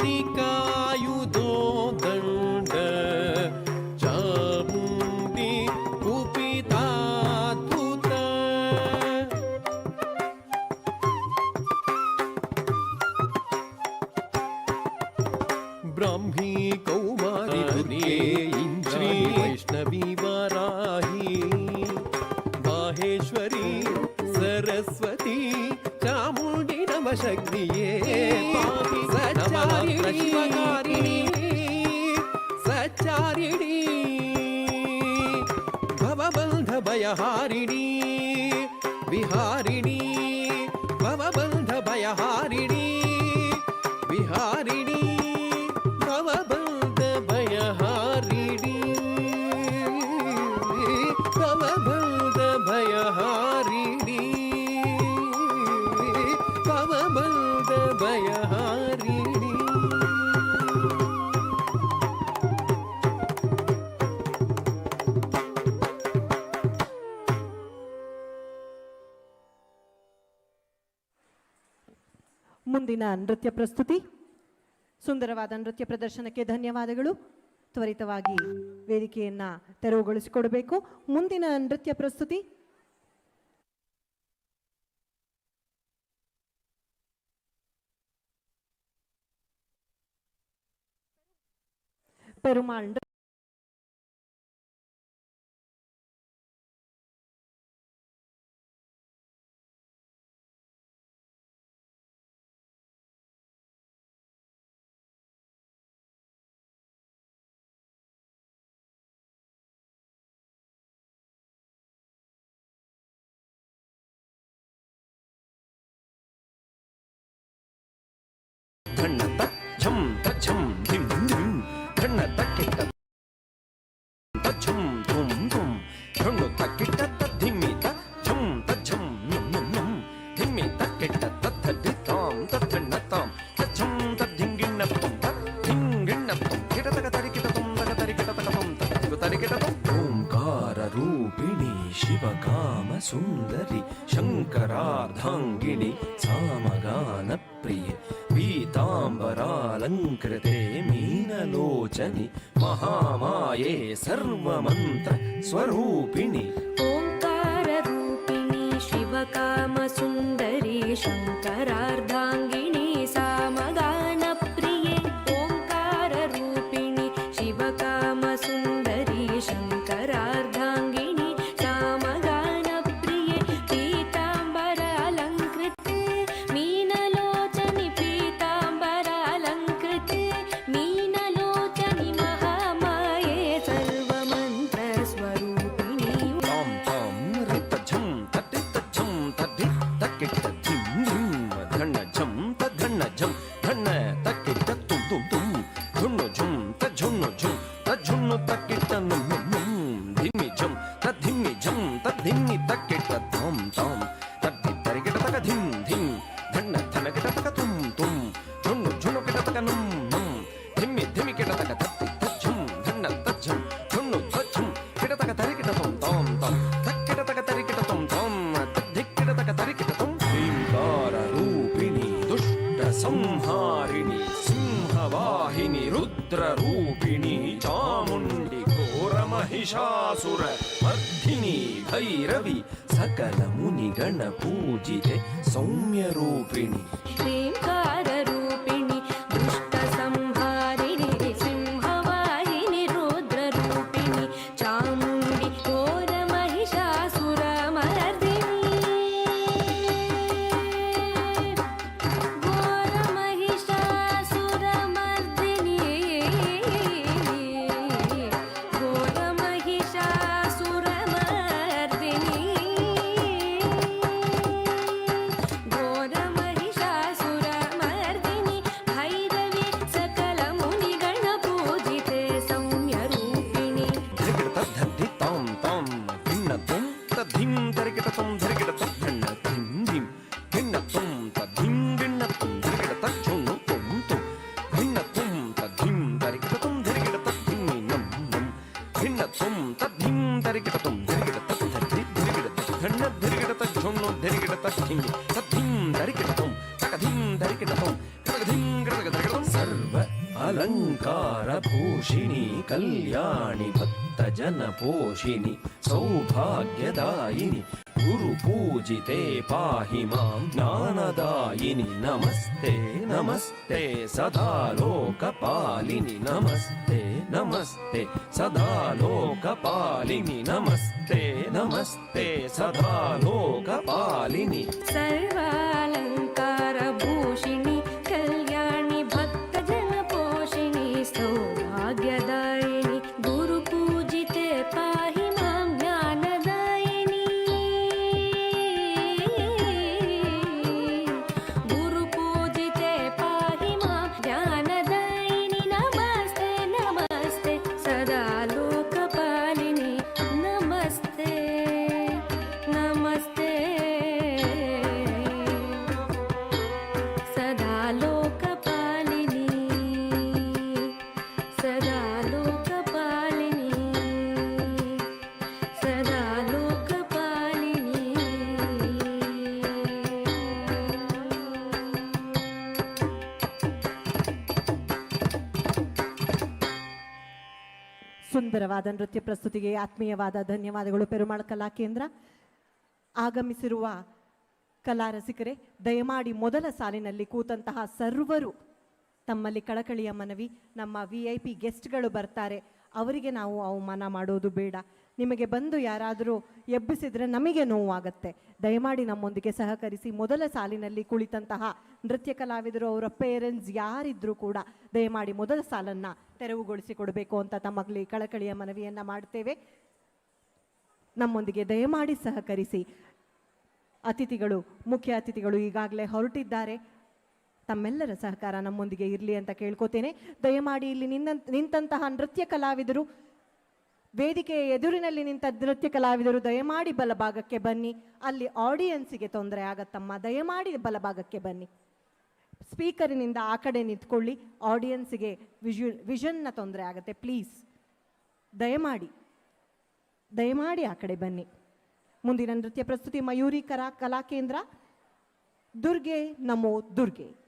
ಮಾರಿಕಾಯುಧೋ ಮುಂದಿನ ನೃತ್ಯ ಪ್ರಸ್ತುತಿ ಸುಂದರವಾದ ನೃತ್ಯ ಪ್ರದರ್ಶನಕ್ಕೆ ಧನ್ಯವಾದಗಳು. ತ್ವರಿತವಾಗಿ ವೇದಿಕೆಯನ್ನ ತೆರವುಗೊಳಿಸಿಕೊಡಬೇಕು. ಮುಂದಿನ ನೃತ್ಯ ಪ್ರಸ್ತುತಿ. ಪೆರುಮಾಳ್ తజం ధుం ధుం ఝుండు తక్కిట తద్ధిమి తజం సుందరి శంకరార్ధాంగిణి సామగాన ప్రియ పీతాంబరాలంకృతే సూచని మహామాయే సర్వమంత్ర స్వరూపిణి ఓంకార రూపిణి శివకామ సుందరి శంకరార్ధ రూపిణి చాముండి ఘోరమహిషాసుర మర్ధిని భైరవి సకల మునిగణ పూజితే సౌమ్య రూపిణి. శ్రీంకారూ కళ్యాణి భక్తజన పోషిణి సౌభాగ్యదాయిని గురు పూజితే పాహి మాం జ్ఞానదాయిని నమస్తే నమస్తే సదాలోకపాలిని నమస్తే నమస్తే సదాలోకపాలిని నమస్తే నమస్తే సదాలోకపాలిని. సర్ ಸುಂದರವಾದ ನೃತ್ಯ ಪ್ರಸ್ತುತಿಗೆ ಆತ್ಮೀಯವಾದ ಧನ್ಯವಾದಗಳು ಪೆರುಮಾಳ್ ಕಲಾ ಕೇಂದ್ರ. ಆಗಮಿಸಿರುವ ಕಲಾ ರಸಿಕರೇ, ದಯಮಾಡಿ ಮೊದಲ ಸಾಲಿನಲ್ಲಿ ಕೂತಂತಹ ಸರ್ವರು ತಮ್ಮಲ್ಲಿ ಕಳಕಳಿಯ ಮನವಿ, ನಮ್ಮ ವಿ ಐ ಪಿ ಗೆಸ್ಟ್ಗಳು ಬರ್ತಾರೆ, ಅವರಿಗೆ ನಾವು ಅವಮಾನ ಮಾಡೋದು ಬೇಡ. ನಿಮಗೆ ಬಂದು ಯಾರಾದರೂ ಎಬ್ಬಿಸಿದರೆ ನಮಗೆ ನೋವಾಗತ್ತೆ. ದಯಮಾಡಿ ನಮ್ಮೊಂದಿಗೆ ಸಹಕರಿಸಿ ಮೊದಲ ಸಾಲಿನಲ್ಲಿ ಕುಳಿತಂತಹ ನೃತ್ಯ ಕಲಾವಿದರು, ಅವರ ಪೇರೆಂಟ್ಸ್ ಯಾರಿದ್ರೂ ಕೂಡ ದಯಮಾಡಿ ಮೊದಲ ಸಾಲನ್ನು ತೆರವುಗೊಳಿಸಿ ಕೊಡಬೇಕು ಅಂತ ತಮ್ಮಲ್ಲಿ ಕಳಕಳಿಯ ಮನವಿಯನ್ನು ಮಾಡ್ತೇವೆ. ನಮ್ಮೊಂದಿಗೆ ದಯಮಾಡಿ ಸಹಕರಿಸಿ ಅತಿಥಿಗಳು, ಮುಖ್ಯ ಅತಿಥಿಗಳು ಈಗಾಗಲೇ ಹೊರಟಿದ್ದಾರೆ. ತಮ್ಮೆಲ್ಲರ ಸಹಕಾರ ನಮ್ಮೊಂದಿಗೆ ಇರಲಿ ಅಂತ ಕೇಳ್ಕೊತೇನೆ. ದಯಮಾಡಿ ಇಲ್ಲಿ ನಿನ್ನ ನಿಂತಹ ನೃತ್ಯ ಕಲಾವಿದರು ವೇದಿಕೆಯ ಎದುರಿನಲ್ಲಿ ನಿಂತ ನೃತ್ಯ ಕಲಾವಿದರು, ದಯಮಾಡಿ ಬಲಭಾಗಕ್ಕೆ ಬನ್ನಿ. ಅಲ್ಲಿ ಆಡಿಯನ್ಸಿಗೆ ತೊಂದರೆ ಆಗತ್ತಮ್ಮ. ದಯಮಾಡಿ ಬಲಭಾಗಕ್ಕೆ ಬನ್ನಿ. ಸ್ಪೀಕರಿನಿಂದ ಆ ಕಡೆ ನಿಂತ್ಕೊಳ್ಳಿ. ಆಡಿಯನ್ಸಿಗೆ ವಿಜು ವಿಷನ್ನ ತೊಂದರೆ ಆಗುತ್ತೆ. ಪ್ಲೀಸ್ ದಯಮಾಡಿ ದಯಮಾಡಿ ಆ ಕಡೆ ಬನ್ನಿ. ಮುಂದಿನ ನೃತ್ಯ ಪ್ರಸ್ತುತಿ ಮಯೂರಿ ಕರಾ, ಕಲಾ ಕೇಂದ್ರ. ನಮೋ ದುರ್ಗೆ ದುರ್ಗೆ ನಮೋ ದುರ್ಗೆ.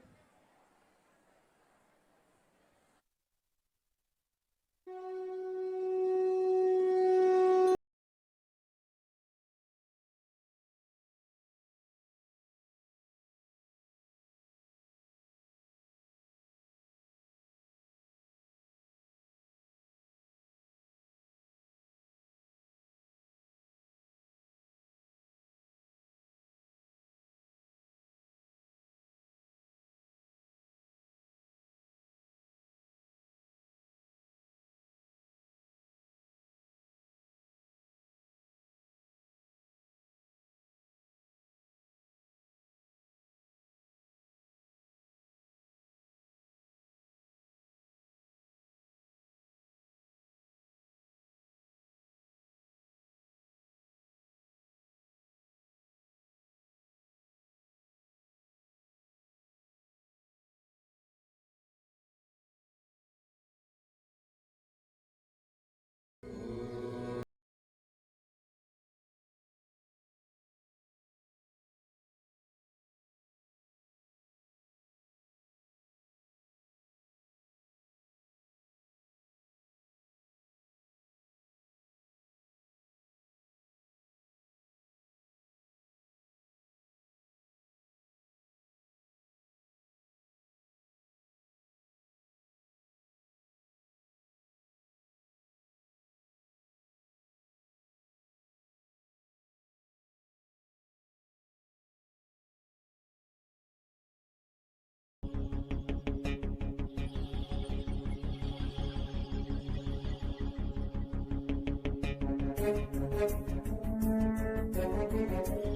Thank you.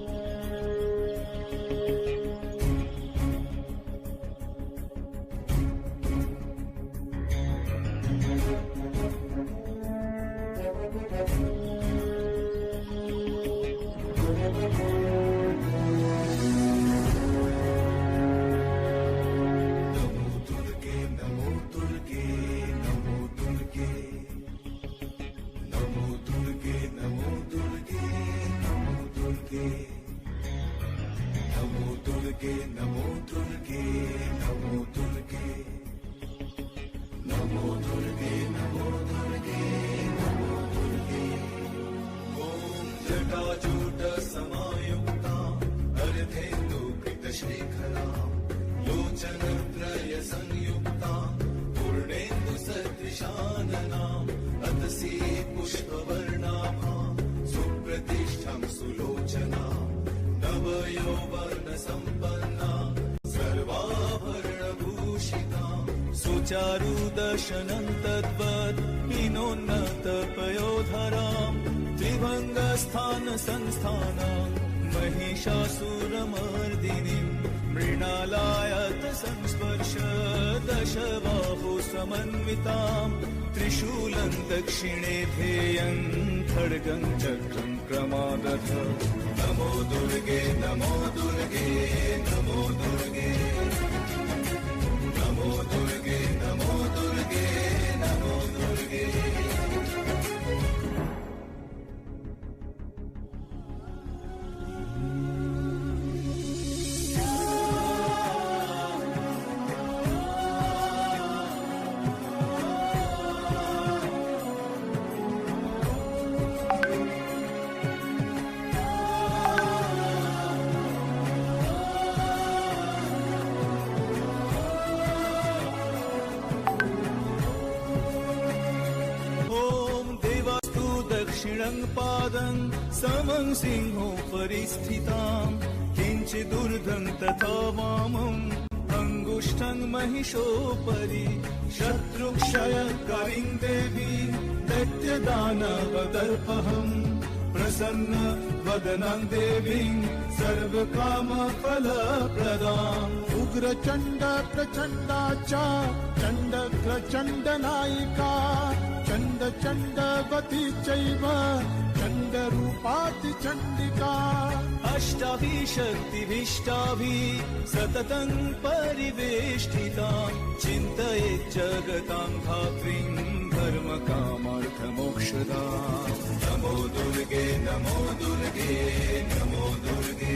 समन्विताम् त्रिशूलम् दक्षिणे ध्येयम् खड्गम् चक्रम् क्रमागत नमो दुर्गे नमो दुर्गे नमो दुर्गे। नमो दुर्गे। समं सिंहोपरि स्थिताम् किञ्चिदुर्धं तथा वामम् अङ्गुष्ठं महिषोपरि शत्रुक्षयकरीं देवी दैत्यदानवदर्पहम् प्रसन्न वदनं देवीं सर्वकामफलप्रदाम्। उग्रचण्ड प्रचण्डाचा चण्ड प्रचण्ड नायिका चण्ड चण्डवती चैव चण्डरूपाति चण्डिका अष्टाभिः शक्तिभिष्टाभिः सततं परिवेष्टितां। चिन्तये जगतां धात्रीं धर्मकामार्थमोक्षदा। नमो दुर्गे नमो दुर्गे नमो दुर्गे।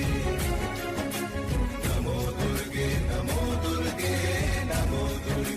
नमो दुर्गे नमो दुर्गे नमो दुर्गे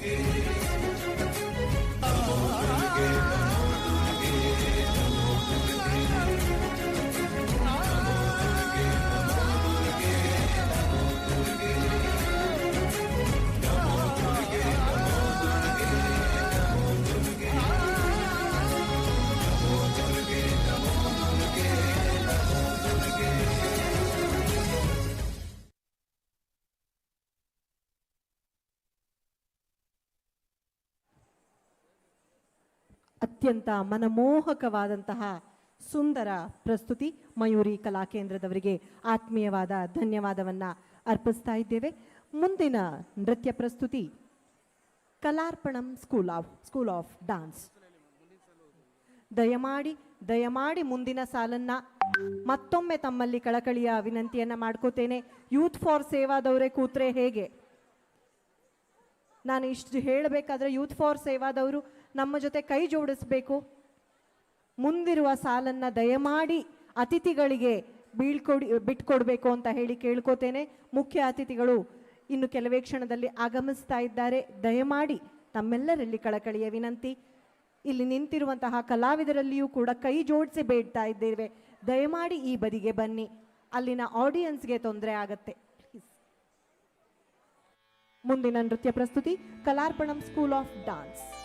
ಅತ್ಯಂತ ಮನಮೋಹಕವಾದಂತಹ ಸುಂದರ ಪ್ರಸ್ತುತಿ ಮಯೂರಿ ಕಲಾಕೇಂದ್ರದವರಿಗೆ ಆತ್ಮೀಯವಾದ ಧನ್ಯವಾದವನ್ನ ಅರ್ಪಿಸ್ತಾ ಇದ್ದೇವೆ. ಮುಂದಿನ ನೃತ್ಯ ಪ್ರಸ್ತುತಿ Kalarpanam school of school of dance. ದಯಮಾಡಿ ದಯಮಾಡಿ ಮುಂದಿನ ಸಾಲನ್ನ ಮತ್ತೊಮ್ಮೆ ತಮ್ಮಲ್ಲಿ ಕಳಕಳಿಯ ವಿನಂತಿಯನ್ನ ಮಾಡ್ಕೋತೇನೆ. ಯೂತ್ ಫಾರ್ ಸೇವಾದವರೇ ಕೂತ್ರೆ ಹೇಗೆ? ನಾನು ಇಷ್ಟು ಹೇಳಬೇಕಾದ್ರೆ ಯೂತ್ ಫಾರ್ ಸೇವಾದವರು ನಮ್ಮ ಜೊತೆ ಕೈ ಜೋಡಿಸ್ಬೇಕು. ಮುಂದಿರುವ ಸಾಲನ್ನ ದಯಮಾಡಿ ಅತಿಥಿಗಳಿಗೆ ಬೀಳ್ಕೊಡಿ, ಬಿಟ್ಕೊಡ್ಬೇಕು ಅಂತ ಹೇಳಿ ಕೇಳ್ಕೋತೇನೆ. ಮುಖ್ಯ ಅತಿಥಿಗಳು ಇನ್ನು ಕೆಲವೇ ಕ್ಷಣದಲ್ಲಿ ಆಗಮಿಸ್ತಾ ಇದ್ದಾರೆ. ದಯಮಾಡಿ ತಮ್ಮೆಲ್ಲರಲ್ಲಿ ಕಳಕಳಿಯ ವಿನಂತಿ. ಇಲ್ಲಿ ನಿಂತಿರುವಂತಹ ಕಲಾವಿದರಲ್ಲಿಯೂ ಕೂಡ ಕೈ ಜೋಡಿಸಿ ಬೇಡ್ತಾ ಇದ್ದೇವೆ. ದಯಮಾಡಿ ಈ ಬದಿಗೆ ಬನ್ನಿ. ಅಲ್ಲಿನ ಆಡಿಯನ್ಸ್ಗೆ ತೊಂದರೆ ಆಗತ್ತೆ. ಮುಂದಿನ ನೃತ್ಯ ಪ್ರಸ್ತುತಿ ಕಲಾರ್ಪಣಂ ಸ್ಕೂಲ್ ಆಫ್ ಡಾನ್ಸ್ ಿ.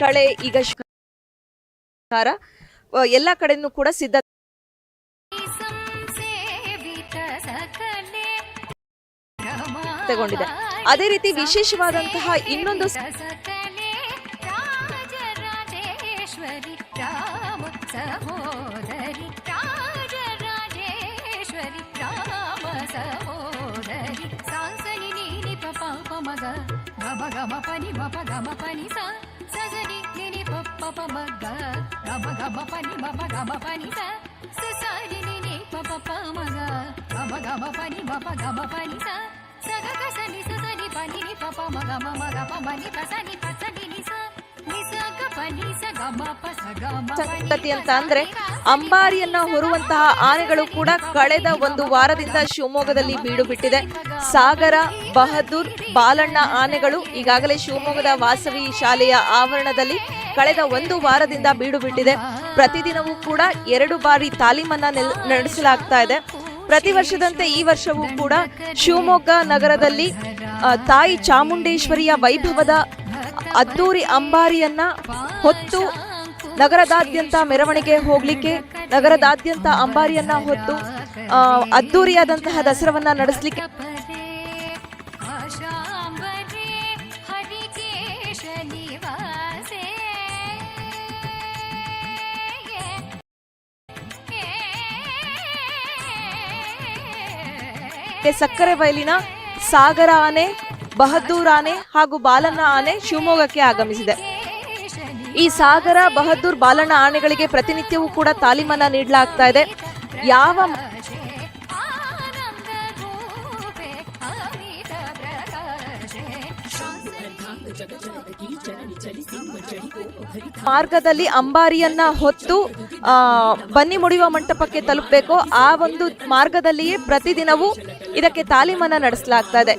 ಕಳೆ ಈಗ ಎಲ್ಲ ಕಡೆನೂ ಕೂಡ ಸಿದ್ಧ ತಗೊಂಡಿದೆ. ಅದೇ ರೀತಿ ವಿಶೇಷವಾದಂತಹ ಇನ್ನೊಂದು గమ పని మప గమ పని సా. సజని నిని పప్ప మగ్గ గమ గమ పని మప గమ పని సా. సుసారి నిని పప మగ గమ గమ పని మప గమ పని సా. సగ కసని సుసని పని ని పప మగ మగ పమని కసని కసని ని సా. ನಿ ಸ ನಿ ಸ ಗ ಪನಿ ಸ ಗಮ ಪ ಸ ಗಮ ಸಂಗತಿ ಅಂತ ಅಂದ್ರೆ ಅಂಬಾರಿಯನ್ನ ಹೊರುವಂತಹ ಆನೆಗಳು ಕೂಡ ಕಳೆದ ಒಂದು ವಾರದಿಂದ ಶಿವಮೊಗ್ಗದಲ್ಲಿ ಬೀಡು ಬಿಟ್ಟಿದೆ. ಸಾಗರ ಬಹದ್ದೂರ್ ಬಾಲಣ್ಣ ಆನೆಗಳು ಈಗಾಗಲೇ ಶಿವಮೊಗ್ಗದ ವಾಸವಿ ಶಾಲೆಯ ಆವರಣದಲ್ಲಿ ಕಳೆದ ಒಂದು ವಾರದಿಂದ ಬೀಡು ಬಿಟ್ಟಿದೆ. ಪ್ರತಿದಿನವೂ ಕೂಡ ಎರಡು ಬಾರಿ ತಾಲೀಮನ್ನ ನೆಲ್- ನಡೆಸಲಾಗ್ತಾ ಇದೆ. ಪ್ರತಿ ವರ್ಷದಂತೆ ಈ ವರ್ಷವೂ ಕೂಡ ಶಿವಮೊಗ್ಗ ನಗರದಲ್ಲಿ ತಾಯಿ ಚಾಮುಂಡೇಶ್ವರಿಯ ವೈಭವದ ಅದ್ದೂರಿ ಅಂಬಾರಿಯನ್ನ ಹೊತ್ತು ನಗರದಾದ್ಯಂತ ಮೆರವಣಿಗೆ ಹೋಗ್ಲಿಕ್ಕೆ, ನಗರದಾದ್ಯಂತ ಅಂಬಾರಿಯನ್ನ ಹೊತ್ತು ಅದ್ದೂರಿಯಾದಂತಹ ದಸರವನ್ನ ನಡೆಸಲಿಕ್ಕೆ. ಸಕ್ಕರೆ ಬಯಲಿನ ಸಾಗರ ಆನೆ ಬಹದ್ದೂರ್ ಆನೆ ಹಾಗೂ ಬಾಲಣ್ಣ ಆನೆ ಶಿವಮೊಗ್ಗಕ್ಕೆ ಆಗಮಿಸಿದೆ. ಈ ಸಾಗರ, ಬಹದ್ದೂರ್, ಬಾಲಣ್ಣ ಆನೆಗಳಿಗೆ ಪ್ರತಿನಿತ್ಯವೂ ಕೂಡ ತಾಲೀಮನ್ನ ನೀಡಲಾಗ್ತಾ ಇದೆ. ಯಾವ ಮಾರ್ಗದಲ್ಲಿ ಅಂಬಾರಿಯನ್ನ ಹೊತ್ತು ಬನ್ನಿ ಮುಡಿಯುವ ಮಂಟಪಕ್ಕೆ ತಲುಪಬೇಕು, ಆ ಒಂದು ಮಾರ್ಗದಲ್ಲಿಯೇ ಪ್ರತಿದಿನವೂ ಇದಕ್ಕೆ ತಾಲೀಮನ್ನ ನಡೆಸಲಾಗ್ತಾ ಇದೆ.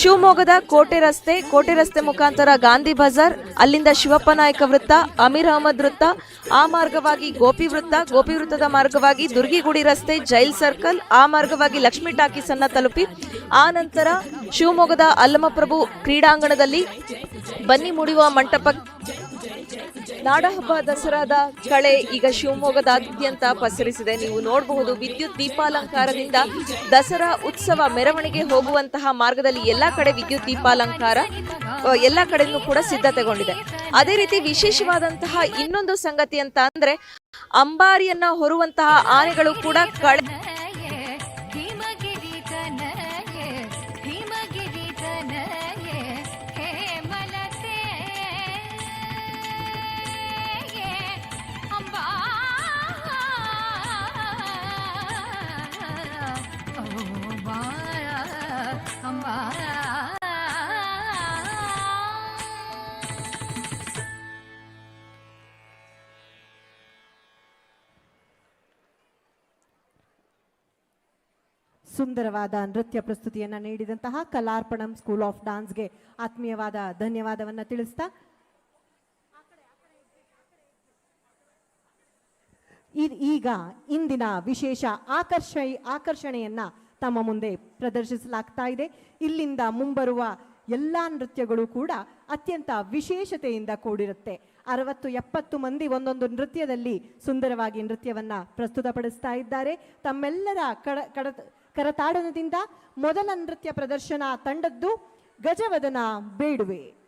ಶಿವಮೊಗ್ಗದ ಕೋಟೆ ರಸ್ತೆ ಕೋಟೆ ರಸ್ತೆ ಮುಖಾಂತರ ಗಾಂಧಿ ಬಜಾರ್, ಅಲ್ಲಿಂದ ಶಿವಪ್ಪ ನಾಯಕ ವೃತ್ತ, ಅಮೀರ್ ಅಹಮದ್ ವೃತ್ತ, ಆ ಮಾರ್ಗವಾಗಿ ಗೋಪಿ ವೃತ್ತ, ಗೋಪಿ ವೃತ್ತದ ಮಾರ್ಗವಾಗಿ ದುರ್ಗಿಗುಡಿ ರಸ್ತೆ, ಜೈಲ್ ಸರ್ಕಲ್, ಆ ಮಾರ್ಗವಾಗಿ ಲಕ್ಷ್ಮೀ ಟಾಕೀಸ್ ಅನ್ನ ತಲುಪಿ, ಆ ನಂತರ ಶಿವಮೊಗ್ಗದ ಅಲ್ಲಮಪ್ರಭು ಕ್ರೀಡಾಂಗಣದಲ್ಲಿ ಬನ್ನಿ ಮುಡಿಯುವ ಮಂಟಪ ನಾಡಹಬ್ಬ ದಸರಾದ ಕಳೆ ಈಗ ಶಿವಮೊಗ್ಗದಾದ್ಯಂತ ಪಸರಿಸಿದೆ. ನೀವು ನೋಡಬಹುದು ವಿದ್ಯುತ್ ದೀಪಾಲಂಕಾರದಿಂದ ದಸರಾ ಉತ್ಸವ ಮೆರವಣಿಗೆ ಹೋಗುವಂತಹ ಮಾರ್ಗದಲ್ಲಿ ಎಲ್ಲಾ ಕಡೆ ವಿದ್ಯುತ್ ದೀಪಾಲಂಕಾರ ಎಲ್ಲ ಕಡೆನೂ ಕೂಡ ಸಿದ್ಧತೆಗೊಂಡಿದೆ. ಅದೇ ರೀತಿ ವಿಶೇಷವಾದಂತಹ ಇನ್ನೊಂದು ಸಂಗತಿ ಅಂತ ಅಂದ್ರೆ ಅಂಬಾರಿಯನ್ನ ಹೊರುವಂತಹ ಆನೆಗಳು ಕೂಡ ಕಳೆ ಸುಂದರವಾದ ನೃತ್ಯ ಪ್ರಸ್ತುತಿಯನ್ನು ನೀಡಿದಂತಹ ಕಲಾರ್ಪಣಂ ಸ್ಕೂಲ್ ಆಫ್ ಡಾನ್ಸ್ಗೆ ಆತ್ಮೀಯವಾದ ಧನ್ಯವಾದವನ್ನು ತಿಳಿಸ್ತಾ. ಈಗ ಇಂದಿನ ವಿಶೇಷ ಆಕರ್ಷ, ಆಕರ್ಷಣೆಯನ್ನ ತಮ್ಮ ಮುಂದೆ ಪ್ರದರ್ಶಿಸಲಾಗ್ತಾ ಇದೆ. ಇಲ್ಲಿಂದ ಮುಂಬರುವ ಎಲ್ಲ ನೃತ್ಯಗಳು ಕೂಡ ಅತ್ಯಂತ ವಿಶೇಷತೆಯಿಂದ ಕೂಡಿರುತ್ತೆ. ಅರವತ್ತು, ಎಪ್ಪತ್ತು ಮಂದಿ ಒಂದೊಂದು ನೃತ್ಯದಲ್ಲಿ ಸುಂದರವಾಗಿ ನೃತ್ಯವನ್ನು ಪ್ರಸ್ತುತಪಡಿಸ್ತಾ ಇದ್ದಾರೆ. ತಮ್ಮೆಲ್ಲರ ಕಡ ಕಡ ಕರತಾಡನದಿಂದ ಮೊದಲ ನೃತ್ಯ ಪ್ರದರ್ಶನ ತಂಡದ್ದು ಗಜವದನ ಬೇಡುವೆ.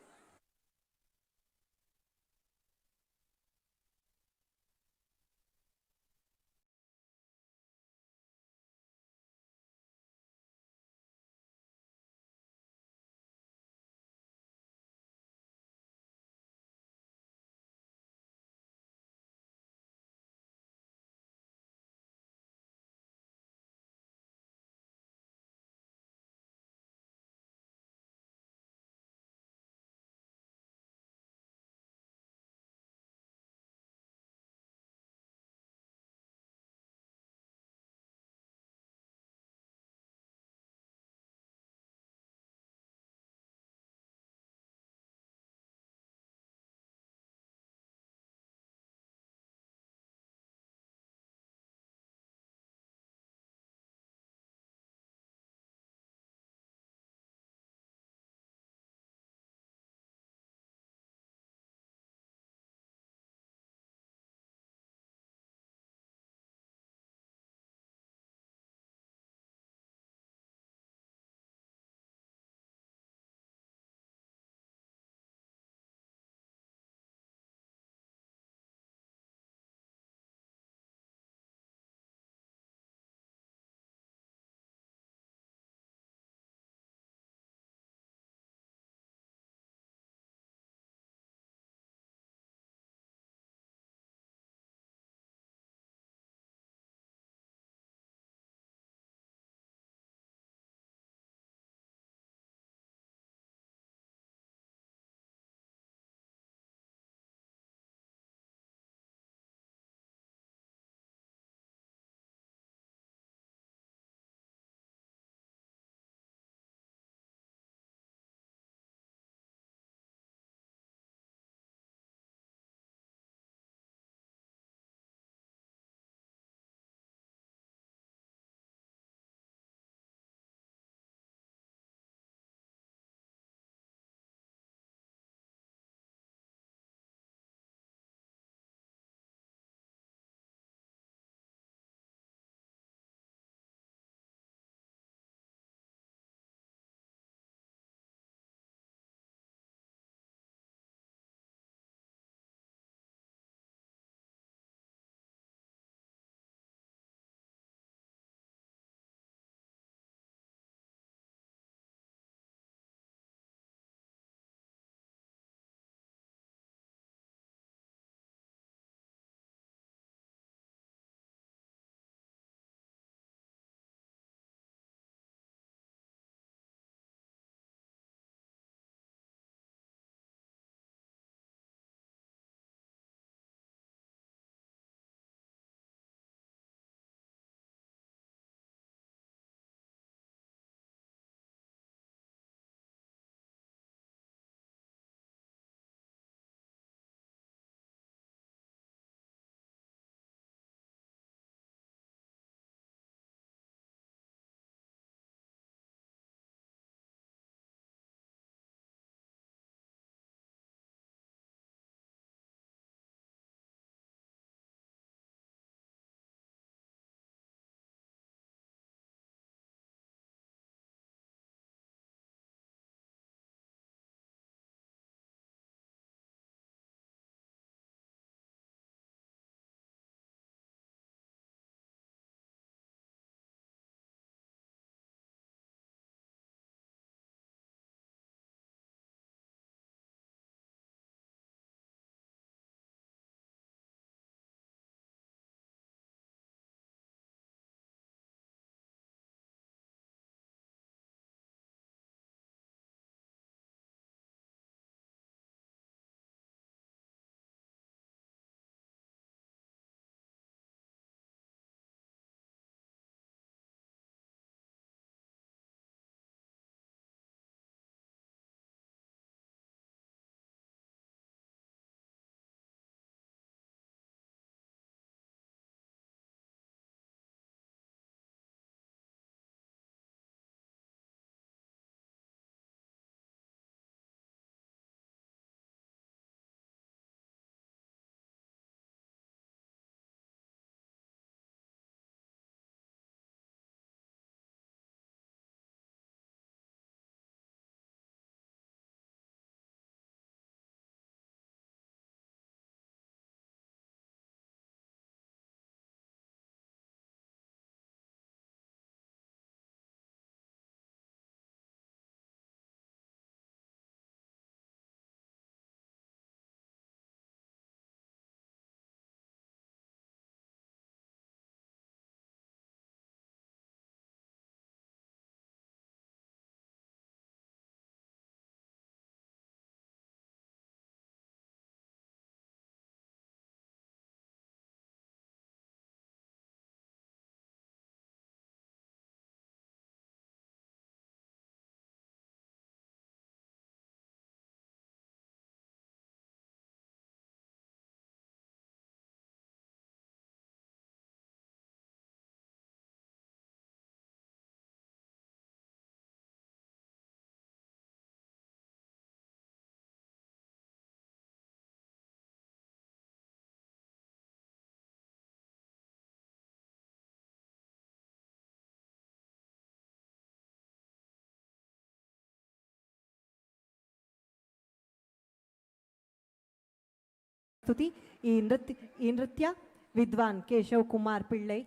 ಪ್ರಸ್ತುತಿ ಈ ನೃತ್ಯ ಈ ನೃತ್ಯ ವಿದ್ವಾನ್ ಕೇಶವ್ ಕುಮಾರ್ ಪಿಳ್ಳೈ,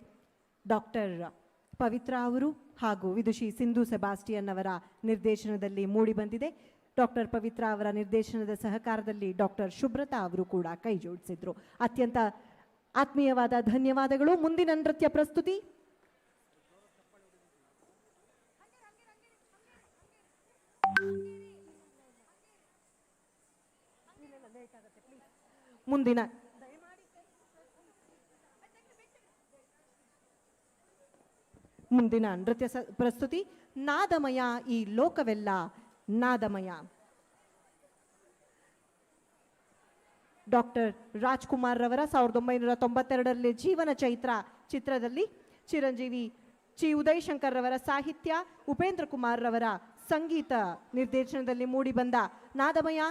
ಡಾಕ್ಟರ್ ಪವಿತ್ರ ಅವರು ಹಾಗೂ ವಿದುಷಿ ಸಿಂಧು ಸೆಬಾಸ್ಟಿಯನ್ ಅವರ ನಿರ್ದೇಶನದಲ್ಲಿ ಮೂಡಿಬಂದಿದೆ ಡಾಕ್ಟರ್ ಪವಿತ್ರ ಅವರ ನಿರ್ದೇಶನದ ಸಹಕಾರದಲ್ಲಿ ಡಾಕ್ಟರ್ ಶುಭ್ರತಾ ಅವರು ಕೂಡ ಕೈ ಜೋಡಿಸಿದ್ರು ಅತ್ಯಂತ ಆತ್ಮೀಯವಾದ ಧನ್ಯವಾದಗಳು. ಮುಂದಿನ ನೃತ್ಯ ಪ್ರಸ್ತುತಿ. ಮುಂದಿನ. ಮುಂದಿನ ನೃತ್ಯ ಪ್ರಸ್ತುತಿ. ನಾದಮಯ ಈ ಲೋಕವೆಲ್ಲ ನಾದಮಯ. ಡಾಕ್ಟರ್ ರಾಜ್ಕುಮಾರ್ ರವರ ಸಾವಿರದ ಒಂಬೈನೂರ ತೊಂಬತ್ತೆರಡರಲ್ಲಿ ಜೀವನ ಚೈತ್ರ ಚಿತ್ರದಲ್ಲಿ ಚಿರಂಜೀವಿ ಚಿ ಉದಯ್ ಶಂಕರ್ ರವರ ಸಾಹಿತ್ಯ, ಉಪೇಂದ್ರ ಕುಮಾರ್ ರವರ ಸಂಗೀತ ನಿರ್ದೇಶನದಲ್ಲಿ ಮೂಡಿಬಂದ ನಾದಮಯ